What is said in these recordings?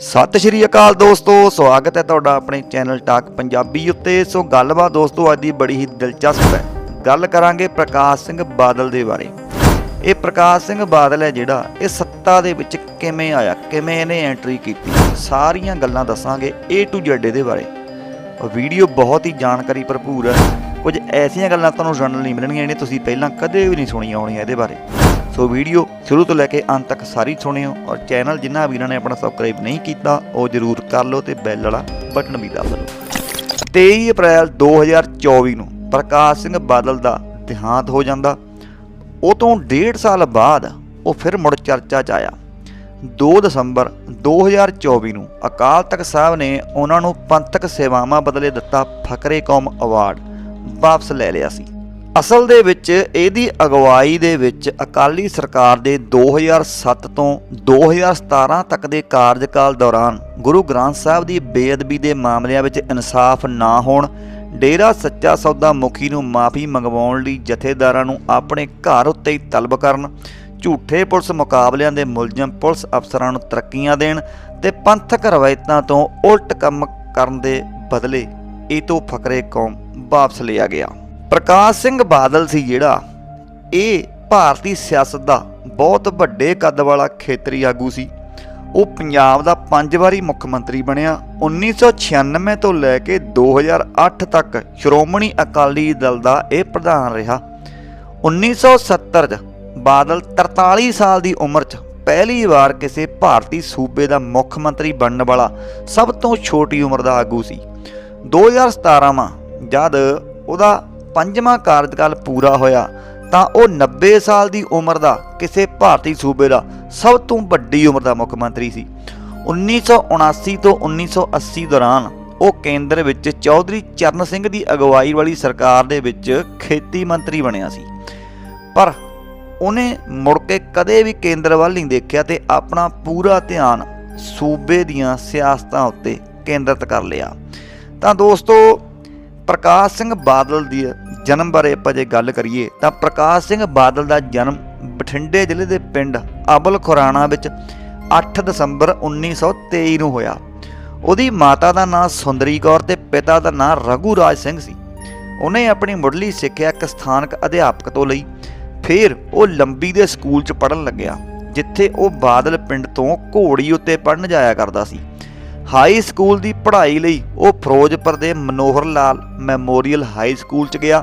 ਸਤਿ ਸ਼੍ਰੀ ਅਕਾਲ ਦੋਸਤੋ, ਸਵਾਗਤ ਹੈ ਤੁਹਾਡਾ ਆਪਣੇ ਚੈਨਲ ਟਾਕ ਪੰਜਾਬੀ ਉੱਤੇ। ਸੋ ਗੱਲਬਾਤ ਦੋਸਤੋ, ਅੱਜ ਦੀ ਬੜੀ ਹੀ ਦਿਲਚਸਪ ਹੈ। ਗੱਲ ਕਰਾਂਗੇ ਪ੍ਰਕਾਸ਼ ਸਿੰਘ ਬਾਦਲ ਦੇ ਬਾਰੇ। ਇਹ ਪ੍ਰਕਾਸ਼ ਸਿੰਘ ਬਾਦਲ ਹੈ ਜਿਹੜਾ ਇਹ ਸੱਤਾ ਦੇ ਵਿੱਚ ਕਿਵੇਂ ਆਇਆ, ਕਿਵੇਂ ਇਹਨੇ ਐਂਟਰੀ ਕੀਤੀ? ਸਾਰੀਆਂ ਗੱਲਾਂ ਦੱਸਾਂਗੇ A to Z ਇਹਦੇ ਬਾਰੇ। ਵੀਡੀਓ ਬਹੁਤ ਹੀ ਜਾਣਕਾਰੀ ਭਰਪੂਰ ਹੈ। ਕੁਝ ਐਸੀਆਂ ਗੱਲਾਂ ਤੁਹਾਨੂੰ ਜਾਣਨ ਲਈ ਮਿਲਣਗੀਆਂ ਜਿਹੜੀਆਂ ਤੁਸੀਂ ਪਹਿਲਾਂ ਕਦੇ ਵੀ ਨਹੀਂ ਸੁਣੀਆਂ ਹੋਣੀਆਂ ਇਹਦੇ ਬਾਰੇ। ਸੋ ਵੀਡੀਓ ਸ਼ੁਰੂ ਤੋਂ ਲੈ ਕੇ ਅੰਤ ਤੱਕ ਸਾਰੀ ਸੁਣਿਓ ਔਰ ਚੈਨਲ ਜਿਨ੍ਹਾਂ ਵੀਰਾਂ ਨੇ ਆਪਣਾ ਸਬਸਕ੍ਰਾਈਬ ਨਹੀਂ ਕੀਤਾ, ਉਹ ਜਰੂਰ ਕਰ ਲਓ ਤੇ ਬੈਲ ਵਾਲਾ ਬਟਨ ਵੀ ਦਬਾ ਲਓ। 23 ਅਪ੍ਰੈਲ 2024 ਨੂੰ ਪ੍ਰਕਾਸ਼ ਸਿੰਘ ਬਾਦਲ ਦਾ ਦੇਹਾਂਤ ਹੋ ਜਾਂਦਾ। ਉਹ ਤੋਂ ਡੇਢ ਸਾਲ ਬਾਅਦ ਉਹ ਫਿਰ ਮੁੜ ਚਰਚਾ 'ਚ ਆਇਆ। 2 ਦਸੰਬਰ 2024 ਨੂੰ ਅਕਾਲ ਤਖਤ ਸਾਹਿਬ ਨੇ ਉਹਨਾਂ ਨੂੰ ਪੰਥਕ ਸੇਵਾਵਾਂ ਬਦਲੇ ਦਿੱਤਾ ਫਕਰੇ ਕੌਮ ਅਵਾਰਡ ਵਾਪਸ ਲੈ ਲਿਆ ਸੀ। ਅਸਲ ਦੇ ਵਿੱਚ ਇਹਦੀ ਅਗਵਾਈ ਦੇ ਵਿੱਚ ਅਕਾਲੀ ਸਰਕਾਰ ਦੇ 2007 ਤੋਂ 2017 ਤੱਕ ਦੇ ਕਾਰਜਕਾਲ ਦੌਰਾਨ ਗੁਰੂ ਗ੍ਰੰਥ ਸਾਹਿਬ ਦੀ ਬੇਅਦਬੀ ਦੇ ਮਾਮਲਿਆਂ ਵਿੱਚ ਇਨਸਾਫ ਨਾ ਹੋਣ, ਡੇਰਾ ਸੱਚਾ ਸੌਦਾ ਮੁਖੀ ਨੂੰ ਮਾਫੀ ਮੰਗਵਾਉਣ ਲਈ ਜਥੇਦਾਰਾਂ ਨੂੰ ਆਪਣੇ ਘਰ ਉੱਤੇ ਹੀ ਤਲਬ ਕਰਨ, ਝੂਠੇ ਪੁਲਿਸ ਮੁਕਾਬਲਿਆਂ ਦੇ ਮੁਲਜ਼ਮ ਪੁਲਿਸ ਅਫਸਰਾਂ ਨੂੰ ਤਰੱਕੀਆਂ ਦੇਣ ਤੇ ਪੰਥਕ ਰਵਾਇਤਾਂ ਤੋਂ ਉਲਟ ਕੰਮ ਕਰਨ ਦੇ ਬਦਲੇ ਇਹ ਤੋਂ ਫਕਰੇ ਕੌਮ ਵਾਪਸ ਲਿਆ ਗਿਆ। ਪ੍ਰਕਾਸ਼ ਸਿੰਘ ਬਾਦਲ ਸੀ ਜਿਹੜਾ, ਇਹ ਭਾਰਤੀ ਸਿਆਸਤ ਦਾ ਬਹੁਤ ਵੱਡੇ ਕੱਦ ਵਾਲਾ ਖੇਤਰੀ ਆਗੂ ਸੀ। ਉਹ ਪੰਜਾਬ ਦਾ ਪੰਜ ਵਾਰੀ ਮੁੱਖ ਮੰਤਰੀ ਬਣਿਆ। 1996 ਤੋਂ ਲੈ ਕੇ 2008 ਤੱਕ ਸ਼੍ਰੋਮਣੀ ਅਕਾਲੀ ਦਲ ਦਾ ਇਹ ਪ੍ਰਧਾਨ ਰਿਹਾ। 1970 ਚ ਬਾਦਲ 43 ਸਾਲ ਦੀ ਉਮਰ 'ਚ ਪਹਿਲੀ ਵਾਰ ਕਿਸੇ ਭਾਰਤੀ ਸੂਬੇ ਦਾ ਮੁੱਖ ਮੰਤਰੀ ਬਣਨ ਵਾਲਾ ਸਭ ਤੋਂ ਛੋਟੀ ਉਮਰ ਦਾ ਆਗੂ ਸੀ। 2017ਵਾਂ ਜਦ ਉਹਦਾ ਪੰਜਵਾਂ ਕਾਰਜਕਾਲ ਪੂਰਾ ਹੋਇਆ, ਤਾਂ ਉਹ 90 ਸਾਲ ਦੀ ਉਮਰ ਦਾ ਕਿਸੇ ਭਾਰਤੀ ਸੂਬੇ ਦਾ ਸਭ ਤੋਂ ਵੱਡੀ ਉਮਰ ਦਾ ਮੁੱਖ ਮੰਤਰੀ ਸੀ। 1979 ਤੋਂ 1980 ਦੌਰਾਨ ਉਹ ਕੇਂਦਰ ਵਿੱਚ ਚੌਧਰੀ ਚਰਨ ਸਿੰਘ ਦੀ ਅਗਵਾਈ ਵਾਲੀ ਸਰਕਾਰ ਦੇ ਵਿੱਚ ਖੇਤੀ ਮੰਤਰੀ ਬਣਿਆ ਸੀ। ਪਰ ਉਹਨੇ ਮੁੜ ਕੇ ਕਦੇ ਵੀ ਕੇਂਦਰ ਵੱਲ ਨਹੀਂ ਦੇਖਿਆ ਤੇ ਆਪਣਾ ਪੂਰਾ ਧਿਆਨ ਸੂਬੇ ਦੀਆਂ ਸਿਆਸਤਾਂ ਉੱਤੇ ਕੇਂਦਰਿਤ ਕਰ ਲਿਆ। ਤਾਂ ਦੋਸਤੋ, ਪ੍ਰਕਾਸ਼ ਸਿੰਘ ਬਾਦਲ ਦੀ ਜਨਮ ਬਾਰੇ ਆਪਾਂ ਜੇ ਗੱਲ ਕਰੀਏ ਤਾਂ ਪ੍ਰਕਾਸ਼ ਸਿੰਘ ਬਾਦਲ ਦਾ ਜਨਮ ਬਠਿੰਡੇ ਜ਼ਿਲ੍ਹੇ ਦੇ ਪਿੰਡ ਅਬਲ ਖੁਰਾਣਾ ਵਿੱਚ 8 ਦਸੰਬਰ 1923 ਨੂੰ ਹੋਇਆ। ਉਹਦੀ ਮਾਤਾ ਦਾ ਨਾਂ ਸੁੰਦਰੀ ਕੌਰ ਤੇ ਪਿਤਾ ਦਾ ਨਾਂ ਰਘੂ ਰਾਜ ਸਿੰਘ ਸੀ। ਉਹਨੇ ਆਪਣੀ ਮੁੱਢਲੀ ਸਿੱਖਿਆ ਇੱਕ ਸਥਾਨਕ ਅਧਿਆਪਕ ਤੋਂ ਲਈ। ਫਿਰ ਉਹ ਲੰਬੀ ਦੇ ਸਕੂਲ 'ਚ ਪੜ੍ਹਨ ਲੱਗਿਆ, ਜਿੱਥੇ ਉਹ ਬਾਦਲ ਪਿੰਡ ਤੋਂ ਘੋੜੀ ਉੱਤੇ ਪੜ੍ਹਨ ਜਾਇਆ ਕਰਦਾ ਸੀ। ਹਾਈ ਸਕੂਲ ਦੀ ਪੜ੍ਹਾਈ ਲਈ ਉਹ ਫਿਰੋਜ਼ਪੁਰ ਦੇ Manohar Lal memorial high school 'ਚ ਗਿਆ।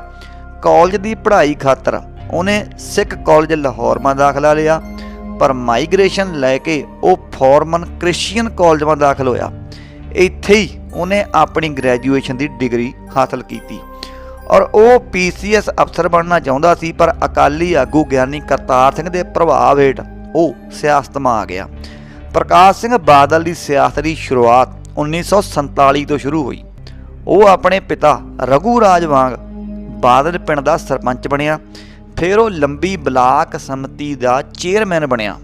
ਕਾਲਜ ਦੀ ਪੜ੍ਹਾਈ ਖਾਤਰ ਉਹਨੇ ਸਿੱਖ ਕਾਲਜ ਲਾਹੌਰ ਮਾ ਦਾਖਲਾ ਲਿਆ, ਪਰ ਮਾਈਗ੍ਰੇਸ਼ਨ ਲੈ ਕੇ ਉਹ ਫੋਰਮਨ ਕ੍ਰਿਸਚੀਅਨ ਕਾਲਜ ਮਾ ਦਾਖਲ ਹੋਇਆ। ਇੱਥੇ ਹੀ ਉਹਨੇ ਆਪਣੀ ਗ੍ਰੈਜੂਏਸ਼ਨ ਦੀ ਡਿਗਰੀ ਹਾਸਲ ਕੀਤੀ। ਔਰ ਉਹ ਪੀਸੀਐਸ ਅਫਸਰ ਬਣਨਾ ਚਾਹੁੰਦਾ ਸੀ, ਪਰ ਅਕਾਲੀ ਆਗੂ ਗਿਆਨੀ ਕਰਤਾਰ ਸਿੰਘ ਦੇ ਪ੍ਰਭਾਵ ਹੇਠ ਉਹ ਸਿਆਸਤ ਮਾ ਆ ਗਿਆ। ਪ੍ਰਕਾਸ਼ ਸਿੰਘ ਬਾਦਲ ਦੀ ਸਿਆਸਤ ਦੀ ਸ਼ੁਰੂਆਤ 1947 ਤੋਂ ਸ਼ੁਰੂ ਹੋਈ। ਉਹ ਆਪਣੇ ਪਿਤਾ ਰਘੂ ਰਾਜ ਵਾਂਗ ਬਾਦਲ ਪਿੰਡ ਦਾ ਸਰਪੰਚ ਬਣਿਆ। ਫਿਰ ਉਹ ਲੰਬੀ ਬਲਾਕ ਸਮਿਤੀ ਦਾ ਚੇਅਰਮੈਨ ਬਣਿਆ।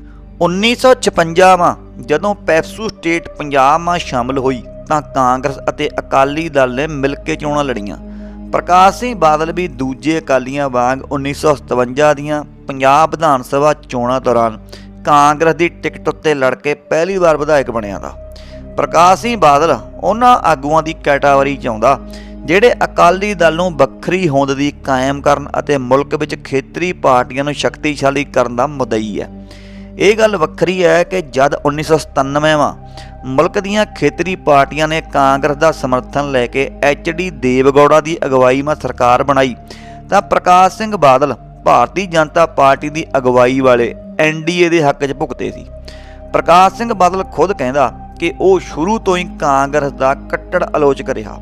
1956ਵਾਂ ਜਦੋਂ ਪੈਪਸੂ ਸਟੇਟ ਪੰਜਾਬ ਮਾ ਸ਼ਾਮਲ ਹੋਈ ਤਾਂ ਕਾਂਗਰਸ ਅਤੇ ਅਕਾਲੀ ਦਲ ਨੇ ਮਿਲ ਕੇ ਚੋਣਾਂ ਲੜੀਆਂ। ਪ੍ਰਕਾਸ਼ ਸਿੰਘ ਬਾਦਲ ਵੀ ਦੂਜੇ ਅਕਾਲੀਆਂ ਵਾਂਗ 1957 ਦੀਆਂ ਪੰਜਾਬ ਵਿਧਾਨ ਸਭਾ ਚੋਣਾਂ ਦੌਰਾਨ ਕਾਂਗਰਸ ਦੀ ਟਿਕਟ ਉੱਤੇ ਲੜ ਕੇ ਪਹਿਲੀ ਵਾਰ ਵਿਧਾਇਕ ਬਣਿਆ ਦਾ। ਪ੍ਰਕਾਸ਼ ਸਿੰਘ ਬਾਦਲ ਉਹਨਾਂ ਆਗੂਆਂ ਦੀ ਕੈਟਾਗਰੀ ਚ ਆਉਂਦਾ, ਜਿਹੜੇ ਅਕਾਲੀ ਦਲ ਨੂੰ ਵੱਖਰੀ ਹੋਂਦ ਦੀ ਕਾਇਮ ਕਰਨ ਅਤੇ ਮੁਲਕ ਵਿੱਚ ਖੇਤਰੀ ਪਾਰਟੀਆਂ ਨੂੰ ਸ਼ਕਤੀਸ਼ਾਲੀ ਕਰਨ ਦਾ ਮੁਦਈ ਹੈ। ਇਹ ਗੱਲ ਵੱਖਰੀ ਹੈ ਕਿ ਜਦ 1997ਵਾਂ ਮੁਲਕ ਦੀਆਂ ਖੇਤਰੀ ਪਾਰਟੀਆਂ ਨੇ ਕਾਂਗਰਸ ਦਾ ਸਮਰਥਨ ਲੈ ਕੇ ਐਚਡੀ ਦੇਵਗੌੜਾ ਦੀ ਅਗਵਾਈ ਮਾ ਸਰਕਾਰ ਬਣਾਈ, ਤਾਂ ਪ੍ਰਕਾਸ਼ ਸਿੰਘ ਬਾਦਲ ਭਾਰਤੀ ਜਨਤਾ ਪਾਰਟੀ ਦੀ ਅਗਵਾਈ ਵਾਲੇ ਐਨਡੀਏ ਦੇ ਹੱਕ 'ਚ ਭੁਗਤੇ ਸੀ। ਪ੍ਰਕਾਸ਼ ਸਿੰਘ ਬਾਦਲ ਖੁਦ ਕਹਿੰਦਾ ਕਿ ਉਹ ਸ਼ੁਰੂ ਤੋਂ ਹੀ ਕਾਂਗਰਸ ਦਾ ਕੱਟੜ ਆਲੋਚਕ ਰਿਹਾ।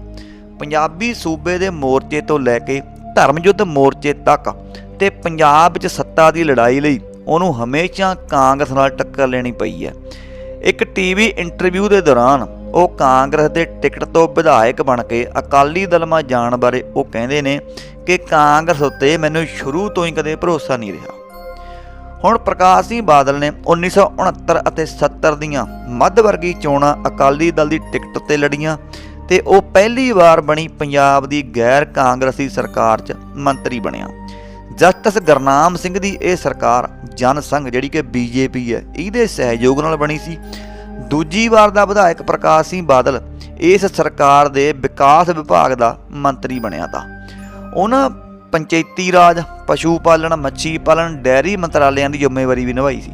ਪੰਜਾਬੀ ਸੂਬੇ ਦੇ ਮੋਰਚੇ ਤੋਂ ਲੈ ਕੇ ਧਰਮ ਯੁੱਧ ਮੋਰਚੇ ਤੱਕ ਤੇ ਪੰਜਾਬ ਵਿੱਚ ਸੱਤਾ ਦੀ ਲੜਾਈ ਲਈ ਉਹਨੂੰ ਹਮੇਸ਼ਾ ਕਾਂਗਰਸ ਨਾਲ ਟੱਕਰ ਲੈਣੀ ਪਈ ਹੈ। ਇੱਕ ਟੀਵੀ ਇੰਟਰਵਿਊ ਦੇ ਦੌਰਾਨ ਉਹ ਕਾਂਗਰਸ ਦੇ ਟਿਕਟ ਤੋਂ ਵਿਧਾਇਕ ਬਣ ਕੇ ਅਕਾਲੀ ਦਲ ਮਾ ਜਾਣ ਬਾਰੇ ਉਹ ਕਹਿੰਦੇ ਨੇ ਕਿ ਕਾਂਗਰਸ ਉੱਤੇ ਮੈਨੂੰ ਸ਼ੁਰੂ ਤੋਂ ਹੀ ਕਦੇ ਭਰੋਸਾ ਨਹੀਂ ਰਿਹਾ। ਹੁਣ ਪ੍ਰਕਾਸ਼ ਸਿੰਘ ਬਾਦਲ ਨੇ 1969 ਅਤੇ 70 ਦੀਆਂ ਮੱਧ ਵਰਗੀ ਚੋਣਾਂ ਅਕਾਲੀ ਦਲ ਦੀ ਟਿਕਟ ਉੱਤੇ ਲੜੀਆਂ ਤੇ ਉਹ ਪਹਿਲੀ ਵਾਰ ਬਣੀ ਪੰਜਾਬ ਦੀ ਗੈਰ ਕਾਂਗਰਸੀ ਸਰਕਾਰ 'ਚ ਮੰਤਰੀ ਬਣਿਆ। ਜਸਟਿਸ ਗਰਨਾਮ ਸਿੰਘ ਦੀ ਇਹ ਸਰਕਾਰ ਜਨ ਸੰਘ ਜਿਹੜੀ ਕਿ ਬੀਜੇਪੀ ਹੈ, ਇਹਦੇ ਸਹਿਯੋਗ ਨਾਲ ਬਣੀ ਸੀ। ਦੂਜੀ ਵਾਰ ਦਾ ਵਿਧਾਇਕ ਪ੍ਰਕਾਸ਼ ਸਿੰਘ ਬਾਦਲ ਇਸ ਸਰਕਾਰ ਦੇ ਵਿਕਾਸ ਵਿਭਾਗ ਦਾ ਮੰਤਰੀ ਬਣਿਆ ਤਾ। ਉਹਨਾਂ ਪੰਚਾਇਤੀ ਰਾਜ, ਪਸ਼ੂ ਪਾਲਣ, ਮੱਛੀ ਪਾਲਣ, ਡੈਰੀ ਮੰਤਰਾਲਿਆਂ ਦੀ ਜ਼ਿੰਮੇਵਾਰੀ ਵੀ ਨਿਭਾਈ ਸੀ।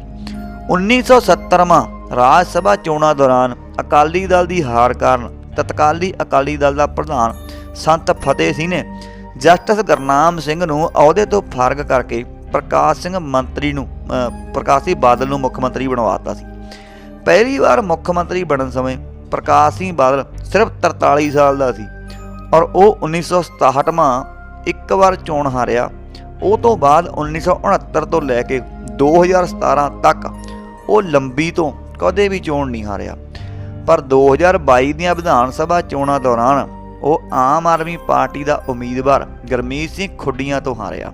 1970ਵਾਂ ਰਾਜ ਸਭਾ ਚੋਣਾਂ ਦੌਰਾਨ ਅਕਾਲੀ ਦਲ ਦੀ ਹਾਰ ਕਾਰਨ ਤਤਕਾਲੀ ਅਕਾਲੀ ਦਲ ਦਾ ਪ੍ਰਧਾਨ ਸੰਤ ਫਤਿਹ ਸਿੰਘ ਨੇ ਜਸਟਿਸ ਗੁਰਨਾਮ ਸਿੰਘ ਨੂੰ ਅਹੁਦੇ ਤੋਂ ਫਾਰਗ ਕਰਕੇ ਪ੍ਰਕਾਸ਼ ਸਿੰਘ ਮੰਤਰੀ ਨੂੰ ਪ੍ਰਕਾਸ਼ ਸਿੰਘ ਬਾਦਲ ਨੂੰ ਮੁੱਖ ਮੰਤਰੀ ਬਣਵਾਤਾ ਸੀ। ਪਹਿਲੀ ਵਾਰ ਮੁੱਖ ਮੰਤਰੀ ਬਣਨ ਸਮੇਂ ਪ੍ਰਕਾਸ਼ ਸਿੰਘ ਬਾਦਲ ਸਿਰਫ 43 ਸਾਲ ਦਾ ਸੀ ਔਰ ਉਹ 1967ਵਾਂ ਇੱਕ ਵਾਰ ਚੋਣ ਹਾਰਿਆ। ਉਹ ਤੋਂ ਬਾਅਦ 1969 ਤੋਂ ਲੈ ਕੇ 2017 ਤੱਕ ਉਹ ਲੰਬੀ ਤੋਂ ਕਦੇ ਵੀ ਚੋਣ ਨਹੀਂ ਹਾਰਿਆ। ਪਰ 2022 ਦੀਆਂ ਵਿਧਾਨ ਸਭਾ ਚੋਣਾਂ ਦੌਰਾਨ ਉਹ ਆਮ ਆਦਮੀ ਪਾਰਟੀ ਦਾ ਉਮੀਦਵਾਰ ਗਰਮੀਤ ਸਿੰਘ ਖੁੱਡੀਆਂ ਤੋਂ ਹਾਰਿਆ।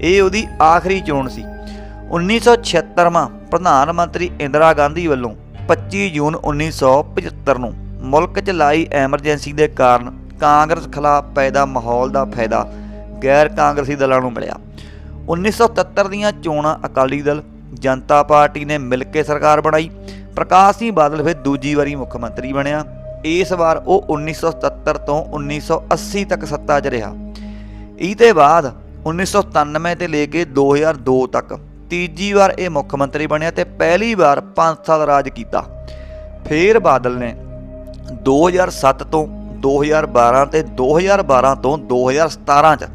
ਇਹ ਉਹਦੀ ਆਖਰੀ ਚੋਣ ਸੀ। 1976ਵਾਂ ਪ੍ਰਧਾਨ ਮੰਤਰੀ ਇੰਦਰਾ ਗਾਂਧੀ ਵੱਲੋਂ 25 ਜੂਨ 1975 ਨੂੰ ਮੁਲਕ 'ਚ ਲਾਈ ਐਮਰਜੈਂਸੀ ਦੇ ਕਾਰਨ ਕਾਂਗਰਸ ਖਿਲਾਫ ਪੈਦਾ ਮਾਹੌਲ ਦਾ ਫਾਇਦਾ ਗੈਰ ਕਾਂਗਰਸੀ ਦਲਾਂ ਨੂੰ ਮਿਲਿਆ। 1977 ਦੀਆਂ ਚੋਣਾਂ ਅਕਾਲੀ ਦਲ, ਜਨਤਾ ਪਾਰਟੀ ਨੇ ਮਿਲ ਕੇ ਸਰਕਾਰ ਬਣਾਈ। ਪ੍ਰਕਾਸ਼ ਸਿੰਘ ਬਾਦਲ ਫਿਰ ਦੂਜੀ ਵਾਰੀ ਮੁੱਖ ਮੰਤਰੀ ਬਣਿਆ। ਇਸ ਵਾਰ ਉਹ 1977 ਤੋਂ 1980 ਤੱਕ ਸੱਤਾ 'ਚ ਰਿਹਾ। ਇਹ ਤੇ ਬਾਅਦ 1997 ਤੇ ਲੈ ਕੇ 2002 ਤੱਕ ਤੀਜੀ ਵਾਰ ਇਹ ਮੁੱਖ ਮੰਤਰੀ ਬਣਿਆ ਤੇ ਪਹਿਲੀ ਵਾਰ 5 ਸਾਲ ਰਾਜ ਕੀਤਾ। ਫੇਰ ਬਾਦਲ ਨੇ 2007 ਤੋਂ 2012 ਤੇ 2012 ਤੋਂ 2017 ਚ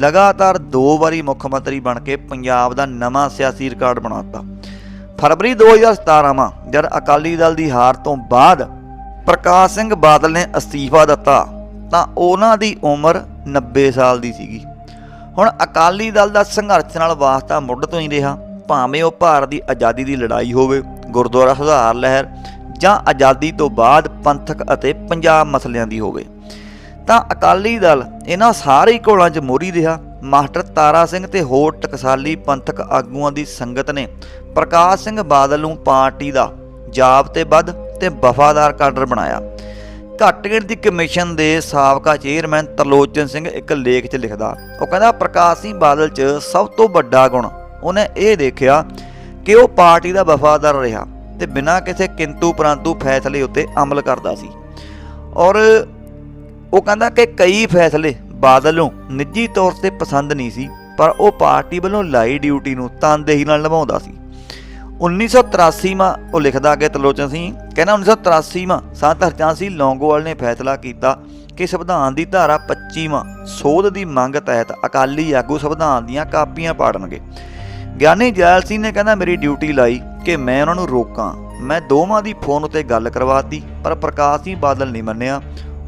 ਲਗਾਤਾਰ ਦੋ ਵਾਰੀ ਮੁੱਖ ਮੰਤਰੀ ਬਣ ਕੇ ਪੰਜਾਬ ਦਾ ਨਵਾਂ ਸਿਆਸੀ ਰਿਕਾਰਡ ਬਣਾਤਾ ਫਰਵਰੀ 2017 ਮਾਂ ਜਦ ਅਕਾਲੀ ਦਲ ਦੀ ਹਾਰ ਤੋਂ ਬਾਅਦ ਪ੍ਰਕਾਸ਼ ਸਿੰਘ ਬਾਦਲ ਨੇ ਅਸਤੀਫਾ ਦਿੱਤਾ, ਤਾਂ ਉਹਨਾਂ ਦੀ ਉਮਰ 90 ਸਾਲ ਦੀ ਸੀਗੀ। ਹੁਣ ਅਕਾਲੀ ਦਲ ਦਾ ਸੰਘਰਸ਼ ਨਾਲ ਵਾਸਤਾ ਮੁੱਢ ਤੋਂ ਹੀ ਰਿਹਾ, ਭਾਵੇਂ ਉਹ ਭਾਰਤ ਦੀ ਆਜ਼ਾਦੀ ਦੀ ਲੜਾਈ ਹੋਵੇ, ਗੁਰਦੁਆਰਾ ਸੁਧਾਰ ਲਹਿਰ ਜਾਂ ਆਜ਼ਾਦੀ ਤੋਂ ਬਾਅਦ ਪੰਥਕ ਅਤੇ ਪੰਜਾਬ ਮਸਲਿਆਂ ਦੀ ਹੋਵੇ। ਤਾਂ ਅਕਾਲੀ ਦਲ ਇਹਨਾਂ ਸਾਰੇ ਘੋਲਾਂ 'ਚ ਮੋਰੀ ਰਿਹਾ। ਮਾਸਟਰ ਤਾਰਾ ਸਿੰਘ ਤੇ ਹੋਰ ਟਕਸਾਲੀ ਪੰਥਕ ਆਗੂਆਂ ਦੀ ਸੰਗਤ ਨੇ ਪ੍ਰਕਾਸ਼ ਸਿੰਘ ਬਾਦਲ ਨੂੰ ਪਾਰਟੀ ਦਾ ਜਾਬ ਤੇ ਵੱਧ ਤੇ ਵਫਾਦਾਰ ਕਾਡਰ ਬਣਾਇਆ। ਘੱਟ ਗਿਣਤੀ ਕਮਿਸ਼ਨ ਦੇ ਸਾਬਕਾ ਚੇਅਰਮੈਨ ਤਰਲੋਚਨ ਸਿੰਘ ਇੱਕ ਲੇਖ 'ਚ ਲਿਖਦਾ, ਉਹ ਕਹਿੰਦਾ, ਪ੍ਰਕਾਸ਼ ਸਿੰਘ ਬਾਦਲ 'ਚ ਸਭ ਤੋਂ ਵੱਡਾ ਗੁਣ ਉਹਨੇ ਇਹ ਦੇਖਿਆ ਕਿ ਉਹ ਪਾਰਟੀ ਦਾ ਵਫਾਦਾਰ ਰਿਹਾ। ਤੇ ਬਿਨਾਂ ਕਿਸੇ ਕਿੰਤੂ ਪਰੰਤੂ ਫੈਸਲੇ ਉੱਤੇ ਅਮਲ ਕਰਦਾ ਸੀ। ਔਰ ਉਹ ਕਹਿੰਦਾ ਕਿ ਕਈ ਫੈਸਲੇ ਬਾਦਲ ਨੂੰ ਨਿੱਜੀ ਤੌਰ ਤੇ ਪਸੰਦ ਨਹੀਂ ਸੀ, ਪਰ ਉਹ ਪਾਰਟੀ ਵੱਲੋਂ ਲਾਈ ਡਿਊਟੀ ਨੂੰ ਤਨਦੇਹੀ ਨਾਲ ਨਿਭਾਉਂਦਾ ਸੀ। 1983 ਮਾ ਉਹ ਲਿਖਦਾ ਕਿ ਤਲੋਚਨ ਸਿੰਘ ਕਹਿੰਦਾ 1983 ਮਾ ਸੰਤ ਹਰਚੰਦ ਸਿੰਘ ਲੌਂਗੋਵਾਲ ਨੇ ਫੈਸਲਾ ਕੀਤਾ ਕਿ ਸੰਵਿਧਾਨ ਦੀ ਧਾਰਾ 25 ਮਾ ਸੋਧ ਦੀ ਮੰਗ ਤਹਿਤ ਅਕਾਲੀ ਆਗੂ ਸੰਵਿਧਾਨ ਦੀਆਂ ਕਾਪੀਆਂ ਪਾੜਨਗੇ। ਗਿਆਨੀ ਜੈਲ ਸਿੰਘ ਨੇ ਕਹਿੰਦਾ, ਮੇਰੀ ਡਿਊਟੀ ਲਾਈ ਕਿ ਮੈਂ ਉਹਨਾਂ ਨੂੰ ਰੋਕਾਂ। ਮੈਂ ਦੋਵਾਂ ਦੀ ਫੋਨ ਉੱਤੇ ਗੱਲ ਕਰਵਾਤੀ, ਪਰ ਪ੍ਰਕਾਸ਼ ਸਿੰਘ ਬਾਦਲ ਨਹੀਂ ਮੰਨਿਆ।